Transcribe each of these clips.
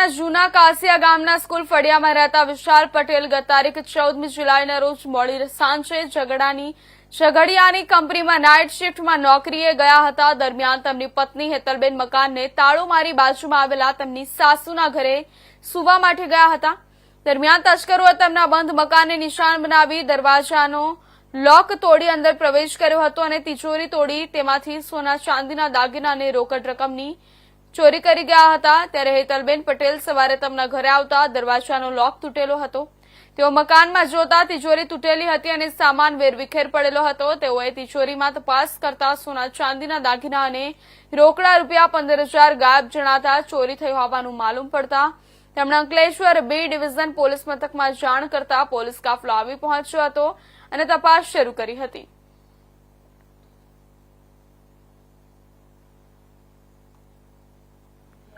તાલુકાના જૂના કાસિયા ગામના સ્કૂલ ફળિયામાં રહેતા વિશાલ પટેલ ગત તારીખ ચૌદમી જુલાઈના રોજ મોડી સાંજે ઝઘડાની ઝઘડિયાની કંપનીમાં નાઇટ શિફ્ટમાં નોકરીએ ગયા હતા. દરમિયાન તેમની પત્ની હેતલબેન મકાનને તાળું મારી બાજુમાં આવેલા તેમની સાસુના ઘરે સુવા માટે ગયા હતા. દરમિયાન તસ્કરોએ તેમના બંધ મકાનને નિશાન બનાવી દરવાજાનો લોક તોડી અંદર પ્રવેશ કર્યો હતો અને તિજોરી તોડી તેમાંથી સોના ચાંદીના દાગીના અને રોકડ રકમની ચોરી કરી ગયા હતા ત્યારે હેતલબેન પટેલ સવારે તેમના ઘરે આવતા દરવાજાનો લોક તૂટેલો હતો. તેઓ મકાનમાં જોતા તિજોરી તૂટેલી હતી અને સામાન વેરવિખેર પડેલો હતો. તેઓએ તિજોરીમાં તપાસ કરતા સોના ચાંદીના દાગીના અને રોકડા રૂપિયા પંદર હજાર ગાયબ જણાતા ચોરી થઈ હોવાનું માલુમ પડતા તેમણે અંકલેશ્વર બી ડિવિઝન પોલીસ મથકમાં જાણ કરતા પોલીસ કાફલો આવી પહોંચ્યો હતો અને તપાસ શરૂ કરી હતી.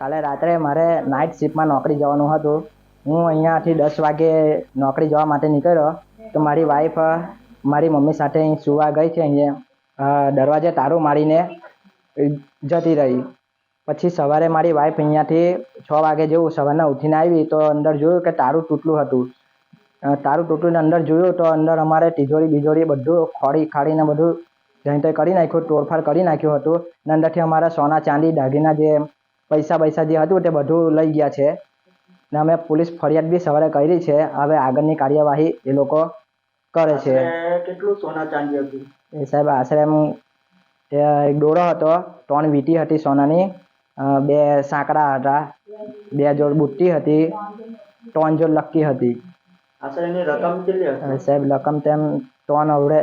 કાલે રાત્રે મારે નાઇટ શિફ્ટમાં નોકરી જવાનું હતું. હું અહીંયાથી દસ વાગે નોકરી જવા માટે નીકળ્યો. તો મારી વાઈફ મારી મમ્મી સાથે અહીં સુવા ગઈ છે અહીંયા દરવાજે તારું મારીને જતી રહી. પછી સવારે મારી વાઈફ અહીંયાથી છ વાગે જેવું સવારના ઉઠીને આવી તો અંદર જોયું કે તારું તૂટલું હતું. તારું તૂટલું અંદર જોયું તો અંદર અમારે તિજોરી બિજોરી બધું ખોડી ખાડીને બધું જઈને કરી નાખ્યું, તોડફાડ કરી નાખ્યું હતું. અને અંદરથી અમારા સોના ચાંદી દાગીના જે પૈસા પૈસા જે હતું તે બધું લઈ ગયા છે. ને અમે પોલીસ ફરિયાદ બી સવારે કરી છે. હવે આગળની કાર્યવાહી એ લોકો કરે છે. કેટલું સોના ચાંદી હતું? એ સાહેબ આશરે એમ એક દોરો હતો. ત્રણ વીંટી હતી સોનાની. બે સાંકડા હતા. બે જોડ બુટ્ટી હતી. ત્રણ જોડ લક્કી હતી. આશરે એની રકમ કેટલી હશે? સાહેબ રકમ તેમ ત્રણ અવડે